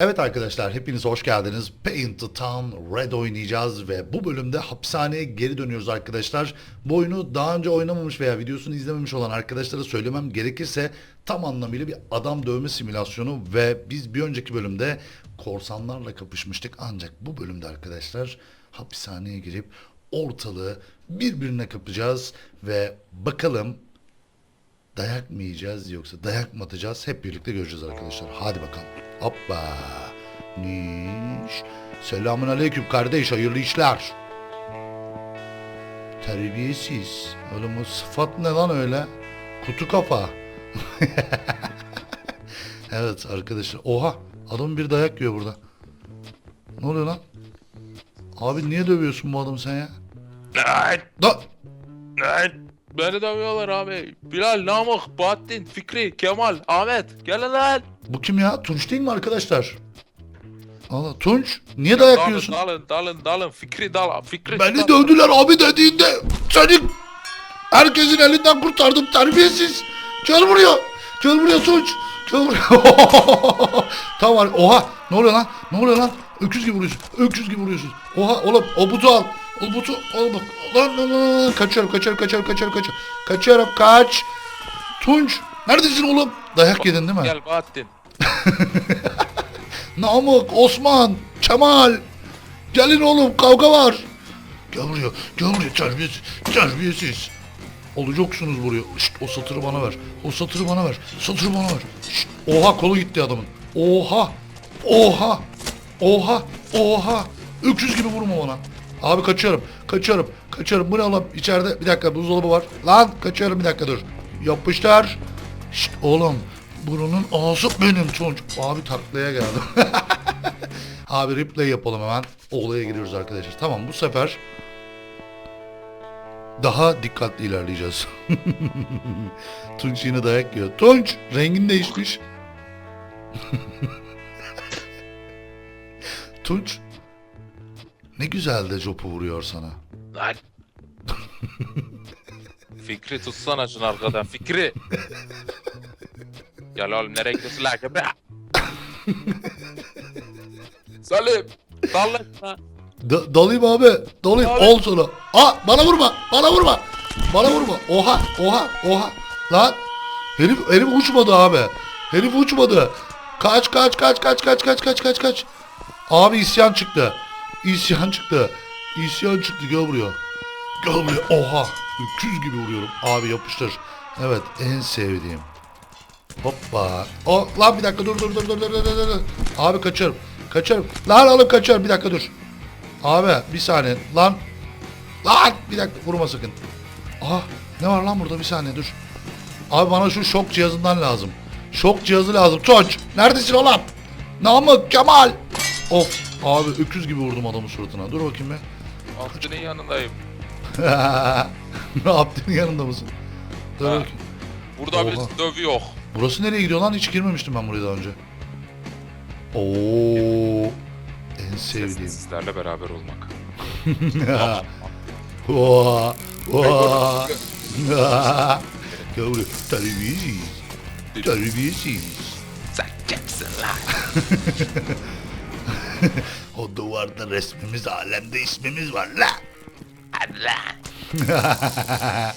Evet arkadaşlar hepiniz hoş geldiniz. Paint the Town Red oynayacağız ve bu bölümde hapishaneye geri dönüyoruz arkadaşlar. Bu oyunu daha önce oynamamış veya videosunu izlememiş olan arkadaşlara söylemem gerekirse tam anlamıyla bir adam dövme simülasyonu ve biz bir önceki bölümde korsanlarla kapışmıştık. Ancak bu bölümde arkadaşlar hapishaneye girip ortalığı birbirine kapacağız ve bakalım Dayak mı yiyeceğiz yoksa dayak mı atacağız hep birlikte göreceğiz arkadaşlar. Hadi bakalım. Hoppa. Niş. Selamun aleyküm kardeş hayırlı işler. Terbiyesiz. Oğlum o sıfat ne lan öyle? Kutu kafa. evet arkadaşlar. Oha adam bir dayak yiyor burada. Ne oluyor lan? Abi niye dövüyorsun bu adamı sen ya? Da. Beni dövüyorlar abi. Bilal, Namık, Bahattin, Fikri, Kemal, Ahmet. Gelin lan. bu kim ya? Tunç değil mi arkadaşlar? Allah Tunç niye dayak Dalın, yiyorsun? dalın, dalın, dalın. Fikri dal. Fikri Beni dal. dövdüler abi dediğinde seni herkesin elinden kurtardım terbiyesiz. Gel buraya. Gel buraya Tunç. Gel buraya. tamam oha ne oluyor lan? Ne oluyor lan? Öküz gibi vuruyorsun. Öküz gibi vuruyorsun. Oha oğlum o butu al. O butu al bak. Lan lan lan lan. Kaçıyorum kaçıyorum kaçıyorum kaçıyorum kaçıyorum. Kaçıyorum kaç. Tunç neredesin oğlum? Dayak yedin değil mi? Gel Bahattin. Namık, Osman, Kemal. Gelin oğlum kavga var. Gel buraya, gel buraya terbiyesiz, terbiyesiz. Olacaksınız buraya. Şşt, o satırı bana ver. O satırı bana ver. Satırı bana ver. Şşt, oha kolu gitti adamın. Oha, oha, oha, oha. Öküz gibi vurma bana. Abi kaçıyorum, kaçıyorum, kaçıyorum. Bu ne oğlum? İçeride bir dakika buzdolabı var. Lan kaçıyorum bir dakika dur. Yapıştır. Şşt oğlum Bunun ağzı benim Tunç. Abi taklaya geldim. Abi replay yapalım hemen. Olaya giriyoruz arkadaşlar. Tamam bu sefer daha dikkatli ilerleyeceğiz. Tunç yine dayak yiyor. Tunç rengin değişmiş. Tunç ne güzel de copu vuruyor sana. Lan. Fikri tutsana şunu arkadan. Fikri. Gel oğlum nereye gidiyorsun lan? Buraya. Salim. Şuna. Da- dalayım abi. Dalayım. Abi. Ol sana. Aa bana vurma. Bana vurma. Bana vurma. Oha. Oha. Oha. Lan. Herif, herif uçmadı abi. Herif uçmadı. Kaç kaç kaç kaç kaç kaç kaç kaç kaç. Abi isyan çıktı. İsyan çıktı. İsyan çıktı. Gel buraya. Gel buraya. Oha. Öküz gibi vuruyorum. Abi yapıştır. Evet en sevdiğim. Hoppa. O lan bir dakika dur dur dur dur dur dur dur. Abi kaçıyorum. Kaçıyorum. Lan oğlum kaçıyorum. Bir dakika dur. Abi bir saniye. Lan. Lan bir dakika vurma sakın. Aha ne var lan burada bir saniye dur. Abi bana şu şok cihazından lazım. Şok cihazı lazım. Tunç neredesin oğlum? Namık Kemal. Of abi öküz gibi vurdum adamın suratına. Dur bakayım be. Bahattin'in yanındayım. ne yaptın yanında mısın? Dur Ha. bakayım. Burada Oha. birisi dövüyor. Burası nereye gidiyor lan? Hiç girmemiştim ben buraya daha önce. Oo. En sevdiğim. Sizlerle beraber olmak. Oha. Oha. Gel buraya. Terbiyesiz. Terbiyesiz. Sen kimsin lan? O duvarda resmimiz, alemde ismimiz var la. Hadi lan.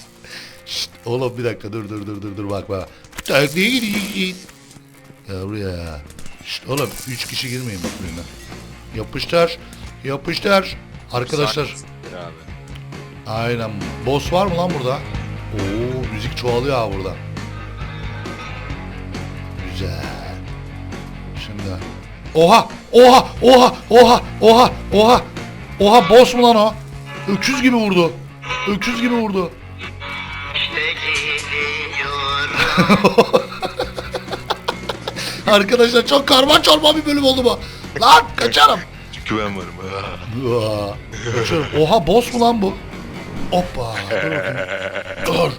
Şşt, oğlum bir dakika dur dur dur dur dur bak bak. Taklaya gidin. Gel buraya. Şşt, oğlum üç kişi girmeyin birbirine. Yapıştır. Yapıştır. Arkadaşlar. Aynen. Boss var mı lan burada? Oo müzik çoğalıyor ha burada. Güzel. Şimdi. Oha! Oha! Oha! Oha! Oha! Oha! Oha boss mu lan o? Öküz gibi vurdu. Öküz gibi vurdu. Arkadaşlar çok karman çorba bir bölüm oldu bu. Lan kaçarım. Ben varım. Kaçıyorum. Oha boss mu lan bu? Hoppa. Dur bakayım. Dur.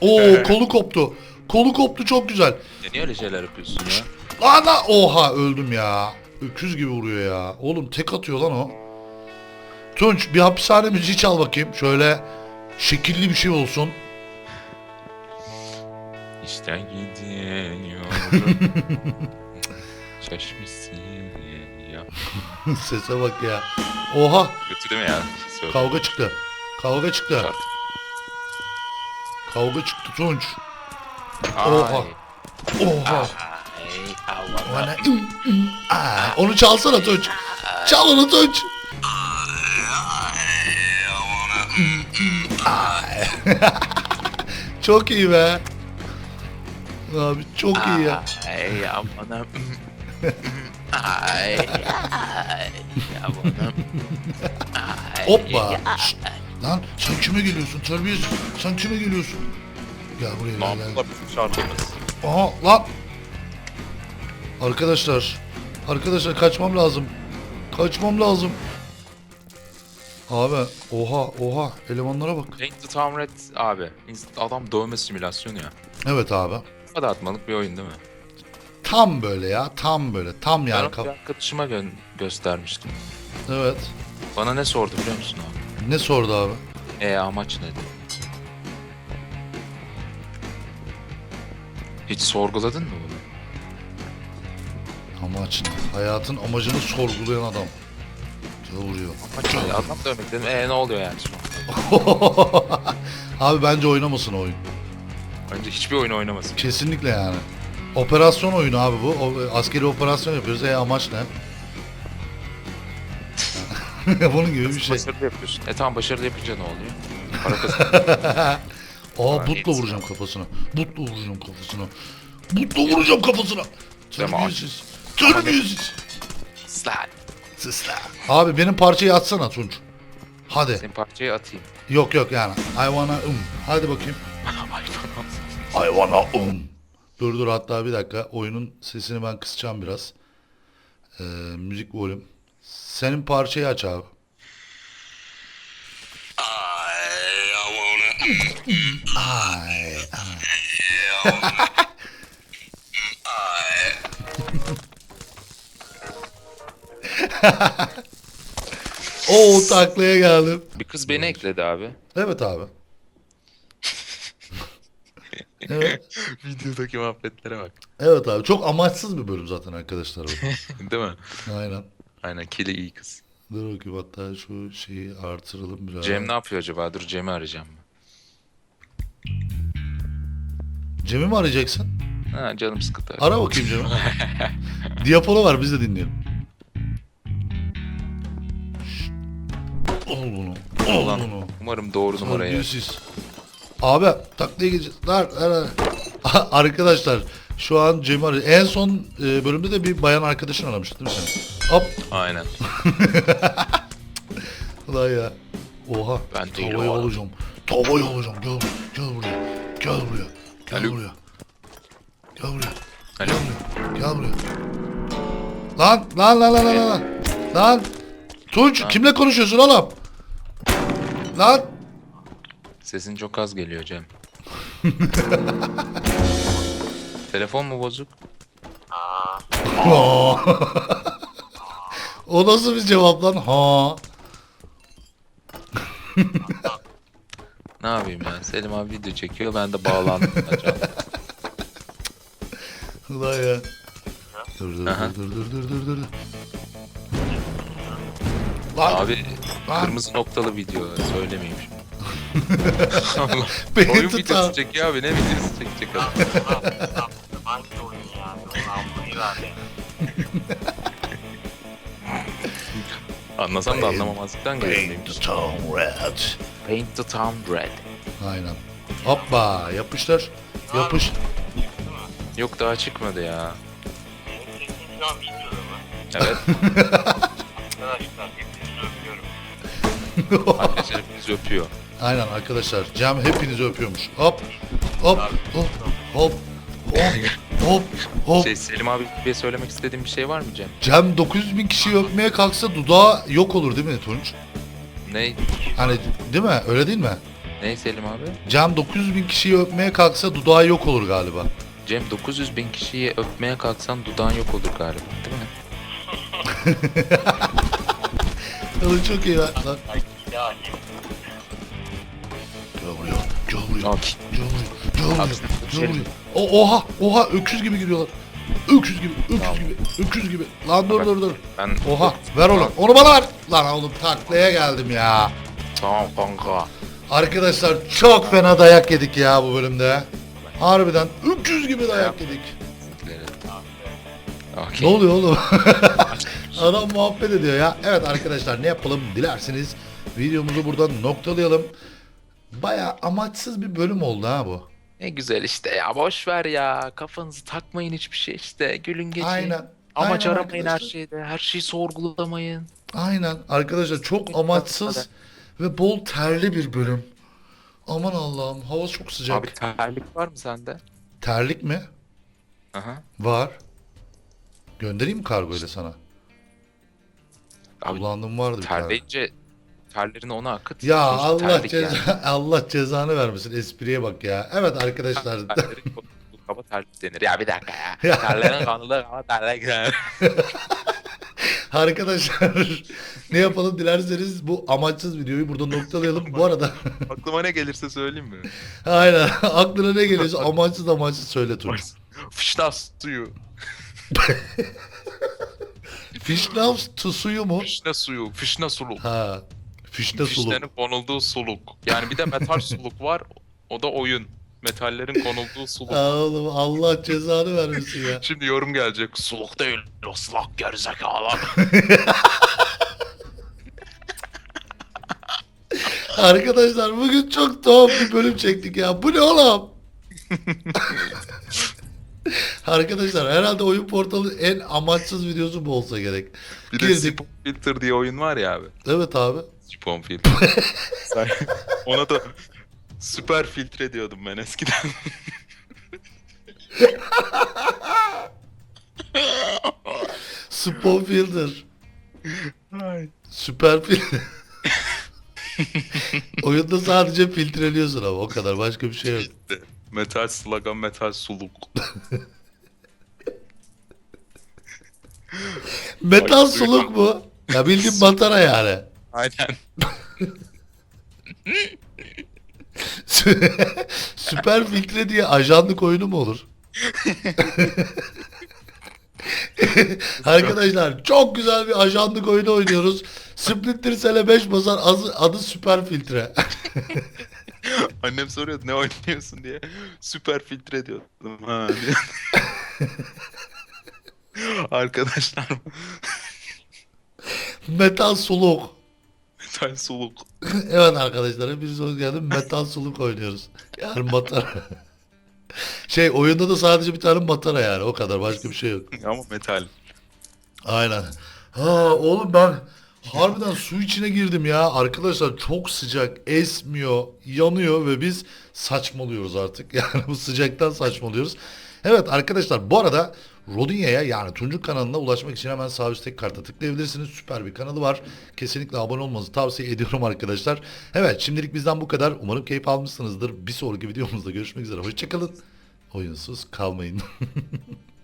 Oo kolu koptu. Kolu koptu çok güzel. Ya niye öyle şeyler yapıyorsun ya? Lan lan. Oha öldüm ya. Öküz gibi vuruyor ya. Oğlum tek atıyor lan o. Tunç bir hapishane müziği çal bakayım. Şöyle şekilli bir şey olsun. İşten gidiyorum. Şaşmışsın ya. Sese bak ya. Oha Kötü değil mi ya? Söyle. kavga çıktı. Kavga çıktı. Şart. Kavga çıktı Tunç. Ay. Oha. Oha. Ay, Allah. Bana aa. Onu çalsana Tunç. Çal onu Tunç. Çok iyi be. Abi çok iyi ya. Ay aman Ay aman Hoppa. Şşt. Lan sen kime geliyorsun terbiyesiz? Sen kime geliyorsun? Gel buraya gel. gel. Namlular bizim şartımız. Aha lan. Arkadaşlar. Arkadaşlar kaçmam lazım. Kaçmam lazım. Abi oha oha elemanlara bak. Paint the Town Red abi. Adam dövme simülasyonu ya. Evet abi. Bu kadar atmalık bir oyun değil mi? Tam böyle ya tam böyle tam Ben yani. onu bir arkadaşıma gö- göstermiştim. evet. Bana ne sordu biliyor musun abi? Ne sordu abi? E amaç ne dedi. Hiç sorguladın mı? Amaç ne? Hayatın amacını sorgulayan adam. Diye vuruyor. Amaç ne? Adam dövmek dedim. E ne oluyor yani sonra? abi bence oynamasın o oyun. Önce hiçbir oyun oynamasın. Kesinlikle yani. Operasyon oyunu abi bu. O, askeri operasyon yapıyoruz. E amaç ne? Bunun gibi bir şey. Başarılı yapıyorsun. E tamam başarılı yapınca ne oluyor? Para kazanıyorsun. Aa butla vuracağım kafasına. Butla vuracağım kafasına. Butla vuracağım kafasına. Deme Terbiyesiz. Terbiyesiz. Slide. Sısla. Abi benim parçayı atsana Tunç. Hadi. Senin parçayı atayım. Yok yok yani. I wanna um. Hadi bakayım. I wanna um. Dur dur hatta bir dakika. Oyunun sesini ben kısacağım biraz. Ee, müzik volüm. Senin parçayı aç abi. Ay, ay. Oo taklaya geldim. Bir kız beni ekledi abi. Evet abi. evet. Videodaki muhabbetlere bak. Evet abi. Çok amaçsız bir bölüm zaten arkadaşlar. bu. Değil mi? Aynen. Aynen kili iyi kız. Dur bakayım hatta şu şeyi artıralım biraz. Cem ne yapıyor acaba? Dur Cem'i arayacağım. Cem'i mi arayacaksın? Ha canım sıkıldı. Ara bakayım Cem'i. Diyapolo var biz de dinleyelim. Bunu. Al Ulan, bunu. Umarım doğru numarayı. Terbiyesiz. Abi taklaya gideceğiz. Ver, ver. Arkadaşlar şu an Cem'i arıyor. En son e, bölümde de bir bayan arkadaşın aramıştı değil mi sen? Hop. Aynen. Ulan ya. Oha. Ben değilim Tavayı alacağım. Tavayı alacağım. Gel, gel buraya. Gel buraya. Gel Alo. buraya. Gel buraya. Alo. Gel buraya. Gel buraya. Lan lan lan lan lan lan. Lan. Tunç kimle konuşuyorsun oğlum? Lan. Sesin çok az geliyor Cem. Telefon mu bozuk? o nasıl bir cevap lan? Ha. Ne yapayım ya? Selim abi video çekiyor. Ben de bağlandım. Acaba. Ulan ya. Dur dur Aha. dur dur dur dur dur. Lan. abi Lan. kırmızı noktalı video. Söylemeyeyim şimdi. Beni Oyun tut videosu abi. çekiyor abi. Ne videosu çekecek adam? Hangi oyun ya? Anlasam da anlamamazlıktan geliyorum. Paint the town red. Paint the town red. Aynen. Hoppa yapıştır. Yapış. Yok daha çıkmadı ya. Benim sesim şu an videoda mı? Evet. Arkadaşlar hepinizi öpüyor. Aynen arkadaşlar. Cem hepinizi öpüyormuş. Hop. Hop. Hop. Hop. Hop. Hop. Hop. Şey, Selim abi bir söylemek istediğin bir şey var mı Cem? Cem 900 bin kişiyi öpmeye kalksa dudağı yok olur değil mi Tunç? Ne? Hani değil mi? Öyle değil mi? Ne Selim abi? Cem 900 bin kişiyi öpmeye kalksa dudağı yok olur galiba. Cem 900 bin kişiyi öpmeye kalksan dudağın yok olur galiba değil mi? Oğlum çok iyi lan. lan. Gel buraya. Gel buraya. Abi. Gel buraya. Gel. O, oha. Oha. Öküz gibi giriyorlar. Öküz gibi, öküz gibi, öküz gibi. Lan dur dur dur. Ben Oha ver onu. Onu bana ver. Lan oğlum taklaya geldim ya. tamam kanka. Arkadaşlar çok fena dayak yedik ya bu bölümde. Harbiden öküz gibi dayak yedik. Ne oluyor oğlum? Adam muhabbet ediyor ya. Evet arkadaşlar ne yapalım dilerseniz videomuzu buradan noktalayalım. Baya amaçsız bir bölüm oldu ha bu. Ne güzel işte ya boş ver ya. Kafanızı takmayın hiçbir şey işte. Gülün geçin. Aynen. Amaç Aynen aramayın her şeyde. Her şeyi sorgulamayın. Aynen arkadaşlar çok amaçsız ve bol terli bir bölüm. Aman Allah'ım hava çok sıcak. Abi terlik var mı sende? Terlik mi? Aha. Var. Göndereyim mi kargo ile sana? Abi Kullandığım vardı bir tane. terleyince terlerini ona akıt. Ya Sonuçta Allah terlik ceza yani. Allah cezanı vermesin espriye bak ya. Evet arkadaşlar. Terlerin konulduğu kaba terlik denir. Ya bir dakika ya. Terlerin konulduğu kaba terlik denir. arkadaşlar ne yapalım dilerseniz bu amaçsız videoyu burada noktalayalım. Bu arada Aklıma ne gelirse söyleyeyim mi? aynen aklına ne geliyorsa amaçsız amaçsız söyle Tunç. Fışnas suyu. Fişnav suyu mu? Fişne suyu, fişne suluk. Ha. Fişne suluk. Fişlerin konulduğu suluk. Yani bir de metal suluk var. O da oyun. Metallerin konulduğu suluk. Aa, Oğlum Allah cezanı vermesin ya. Şimdi yorum gelecek. Suluk değil, ıslak gerizekalı. Arkadaşlar bugün çok tuhaf bir bölüm çektik ya. Bu ne oğlum? Arkadaşlar herhalde oyun portalı en amaçsız videosu bu olsa gerek. Bir de Girdik. Sipon Filter diye oyun var ya abi. Evet abi. Sipon Filter. Sen- Ona da süper filtre diyordum ben eskiden. Spawn Filter. Süper filtre. Oyunda sadece filtreliyorsun ama o kadar başka bir şey yok. Metal slagan, metal suluk. Metal suluk mu? Ya bildiğin matara yani. Aynen. Süper filtre diye ajanlık oyunu mu olur? Arkadaşlar çok güzel bir ajanlık oyunu oynuyoruz. Splinter Cell'e 5 basar adı, adı süper filtre. Annem soruyordu ne oynuyorsun diye. Süper filtre diyordum. Ha diye. Arkadaşlar Metal suluk. metal suluk. evet arkadaşlar hepiniz hoş geldin. Metal suluk oynuyoruz. Yani matara. şey oyunda da sadece bir tane matara yani o kadar başka bir şey yok. Ama metal. Aynen. Ha oğlum ben harbiden su içine girdim ya. Arkadaşlar çok sıcak, esmiyor, yanıyor ve biz saçmalıyoruz artık. Yani bu sıcaktan saçmalıyoruz. Evet arkadaşlar bu arada Rodinya'ya yani Tuncuk kanalına ulaşmak için hemen sağ üstteki karta tıklayabilirsiniz. Süper bir kanalı var. Kesinlikle abone olmanızı tavsiye ediyorum arkadaşlar. Evet şimdilik bizden bu kadar. Umarım keyif almışsınızdır. Bir sonraki videomuzda görüşmek üzere. Hoşçakalın. Oyunsuz kalmayın.